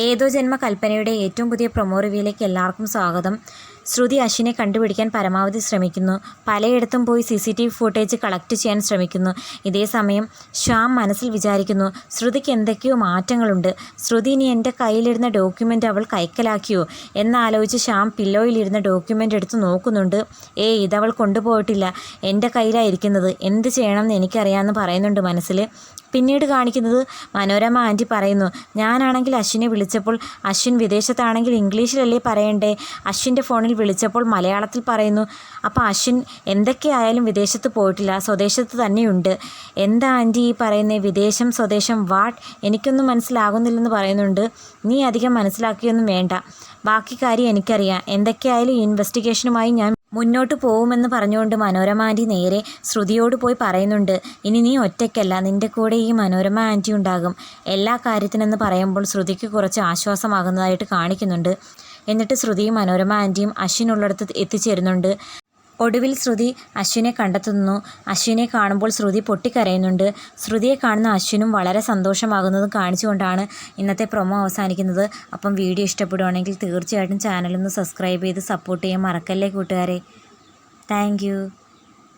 ഏതോ ജന്മ കൽപ്പനയുടെ ഏറ്റവും പുതിയ പ്രൊമോ റിവ്യൂയിലേക്ക് എല്ലാവർക്കും സ്വാഗതം. ശ്രുതി അശ്വിനെ കണ്ടുപിടിക്കാൻ പരമാവധി ശ്രമിക്കുന്നു. പലയിടത്തും പോയി C C T V footage collect ചെയ്യാൻ ശ്രമിക്കുന്നു. ഇതേ സമയം ശ്യാം മനസ്സിൽ വിചാരിക്കുന്നു ശ്രുതിക്ക് എന്തൊക്കെയോ മാറ്റങ്ങളുണ്ട്. ശ്രുതി ഇനി എന്റെ കയ്യിലിരുന്ന ഡോക്യുമെന്റ് അവൾ കൈക്കലാക്കിയോ? എന്നാലോചിച്ച് ശ്യാം പില്ലോയിലിരുന്ന ഡോക്യുമെന്റ് എടുത്ത് നോക്കുന്നുണ്ട്. ഏയ് ഇതവൾ കൊണ്ടുപോയിട്ടില്ല. എന്റെ കയ്യിലായിരിക്കുന്നത്. എന്ത് ചെയ്യണമെന്ന് എനിക്കറിയാമെന്ന് പറയുന്നുണ്ട് മനസ്സിൽ പിന്നീട് കാണിക്കുന്നത് മനോരമ ആന്റി പറയുന്നു ഞാനാണെങ്കിൽ അശ്വിനെ വിളിച്ചപ്പോൾ അശ്വിൻ വിദേശത്താണെങ്കിൽ ഇംഗ്ലീഷിലല്ലേ പറയണ്ടേ? അശ്വിന്റെ ഫോണിൽ വിളിച്ചപ്പോൾ മലയാളത്തിൽ പറയുന്നു അപ്പോൾ അശ്വിൻ എന്തൊക്കെയായാലും വിദേശത്ത് പോയിട്ടില്ല സ്വദേശത്ത് തന്നെയുണ്ട്. എന്താ ആന്റി ഈ പറയുന്നത് വിദേശം സ്വദേശം വാട്ട്? എനിക്കൊന്നും മനസ്സിലാകുന്നില്ലെന്ന് പറയുന്നുണ്ട്. നീ അധികം മനസ്സിലാക്കിയൊന്നും വേണ്ട. ബാക്കി കാര്യം എനിക്കറിയാം. എന്തൊക്കെയായാലും ഇൻവെസ്റ്റിഗേഷനുമായി ഞാൻ മുന്നോട്ട് പോകുമെന്ന് പറഞ്ഞുകൊണ്ട് മനോരമ ആന്റി നേരെ ശ്രുതിയോട് പോയി പറയുന്നുണ്ട് ഇനി നീ ഒറ്റയ്ക്കല്ല നിന്റെ കൂടെ ഈ മനോരമ ആന്റി ഉണ്ടാകും. എല്ലാ കാര്യത്തിനെന്ന് പറയുമ്പോൾ ശ്രുതിക്ക് കുറച്ച് ആശ്വാസമാകുന്നതായിട്ട് കാണിക്കുന്നുണ്ട്. എന്നിട്ട് ശ്രുതിയും മനോരമ ആന്റിയും അശ്വിനുള്ളിടത്ത് എത്തിച്ചേരുന്നുണ്ട്. ഒടുവിൽ ശ്രുതി അശ്വിനെ കണ്ടെത്തുന്നു. അശ്വിനെ കാണുമ്പോൾ ശ്രുതി പൊട്ടിക്കരയുന്നുണ്ട്. ശ്രുതിയെ കാണുന്ന അശ്വിനും വളരെ സന്തോഷമാകുന്നതും കാണിച്ചുകൊണ്ടാണ് ഇന്നത്തെ പ്രൊമോ അവസാനിക്കുന്നത്. അപ്പം വീഡിയോ ഇഷ്ടപ്പെടുവാണെങ്കിൽ തീർച്ചയായിട്ടും ചാനലൊന്ന് സബ്സ്ക്രൈബ് ചെയ്ത് സപ്പോർട്ട് ചെയ്യാൻ മറക്കല്ലേ കൂട്ടുകാരെ. താങ്ക്